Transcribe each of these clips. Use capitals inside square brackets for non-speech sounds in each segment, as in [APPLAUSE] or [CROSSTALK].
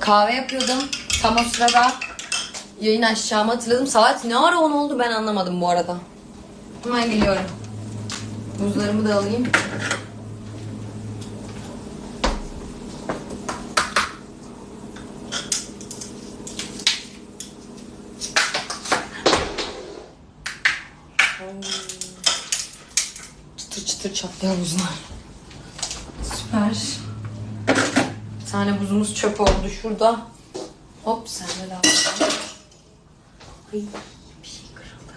Kahve yapıyordum. Tam o sırada yayın aşağıma hatırladım. Saat ne ara 10 oldu ben anlamadım bu arada. Hemen geliyorum. Buzlarımı da alayım. Çıtır çıtır çatlayan buzlar. Süper. Bir tane buzumuz çöp oldu şurada. Hop sen de lazım. Ay bir şey kırıldı.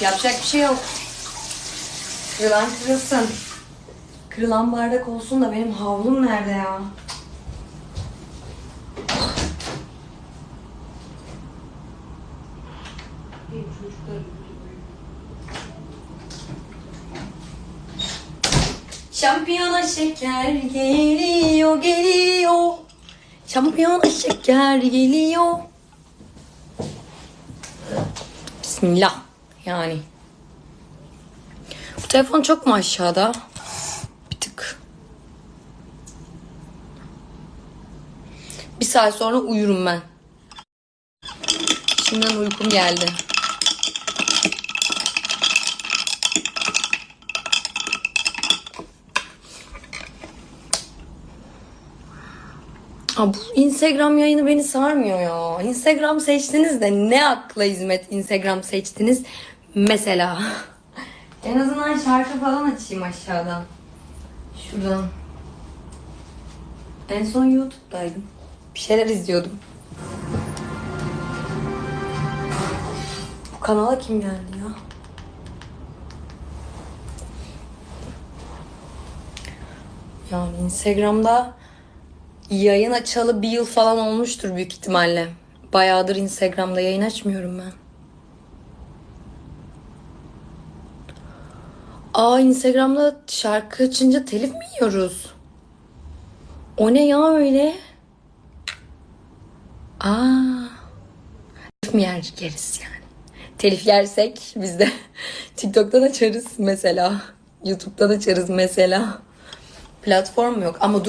Yapacak bir şey yok. Kırılan kırılsın. Kırılan bardak olsun da benim havlum nerede ya? Şampiyona şeker geliyor geliyor. Şampiyona şeker geliyor. Bismillah yani. Bu telefon çok mu aşağıda? Bir tık. Bir saat sonra uyurum ben. Şimdiden uykum geldi. Aa, bu Instagram yayını beni sarmıyor ya. Instagram seçtiniz de ne akla hizmet Instagram seçtiniz mesela. [LAUGHS] En azından şarkı falan açayım aşağıdan. Şuradan. En son YouTube'daydım. Bir şeyler izliyordum. Bu kanala kim geldi ya? Yani Instagram'da Yayın açalı bir yıl falan olmuştur büyük ihtimalle. Bayağıdır Instagram'da yayın açmıyorum ben. Aa Instagram'da şarkı açınca telif mi yiyoruz? O ne ya öyle? Aa. Telif mi yer, yeriz yani? Telif yersek biz de [LAUGHS] TikTok'tan açarız mesela. YouTube'dan açarız mesela. Platform yok ama